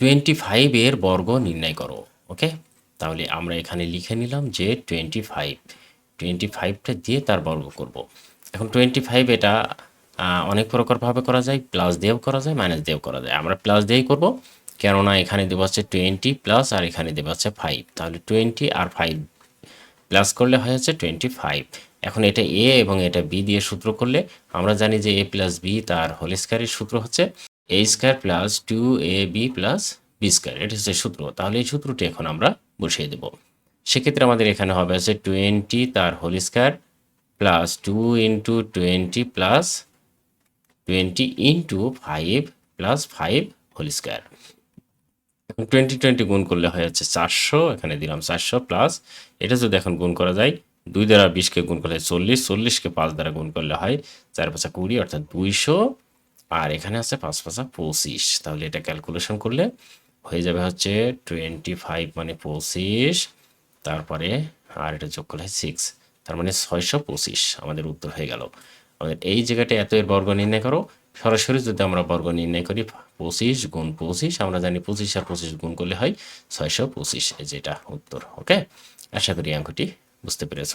Twenty ফাইভের বর্গ নির্ণয় করো ওকে তাহলে আমরা এখানে লিখে নিলাম যে টোয়েন্টি ফাইভ টোয়েন্টি ফাইভটা দিয়ে তার বর্গ করব। এখন টোয়েন্টি ফাইভ এটা অনেক প্রকারভাবে করা যায় প্লাস দিয়েও করা যায় মাইনাস দিয়েও করা যায়। আমরা প্লাস দিয়েই করব, কেননা এখানে দেবো হচ্ছে টোয়েন্টি প্লাস আর এখানে দেবো হচ্ছে ফাইভ তাহলে টোয়েন্টি আর ফাইভ প্লাস করলে হয় হচ্ছে টোয়েন্টি ফাইভ এখন এটা এ এবং এটা বি দিয়ে সূত্র করলে, আমরা জানি যে এ প্লাস বি তার হোল সূত্র হচ্ছে A square plus two A B plus B square এটা হচ্ছে সূত্র। তাহলে এই সূত্রটি এখন আমরা বসিয়ে দেব। সেক্ষেত্রে আমাদের এখানে হবে হচ্ছে টোয়েন্টি তার whole square plus two into twenty plus twenty into five plus five whole square twenty twenty গুণ করলে হয় হচ্ছে চারশো, এখানে দিলাম চারশো প্লাস এটা যদি এখন গুণ করা যায়, দুই দ্বারা বিশকে গুণ করলে চল্লিশ, চল্লিশকে পাঁচ দ্বারা গুণ করলে হয় চার পাঁচা কুড়ি, অর্থাৎ দুইশো। আর এখানে আছে পাঁচ পাঁচা পঁচিশ। তাহলে এটা ক্যালকুলেশন করলে হয়ে যাবে হচ্ছে টোয়েন্টি ফাইভ মানে পঁচিশ, তারপরে আর এটা যোগ করলে সিক্স তার মানে ছয়শো পঁচিশ আমাদের উত্তর হয়ে গেল। আমাদের এই জায়গাটা এত এর বর্গ নির্ণয় করো, সরাসরি যদি আমরা বর্গ নির্ণয় করি, পঁচিশ গুণ পঁচিশ, আমরা জানি পঁচিশ আর পঁচিশ গুণ করলে হয় ছয়শো পঁচিশ যেটা উত্তর ওকে আশা করি অঙ্কটি বুঝতে পেরেছ।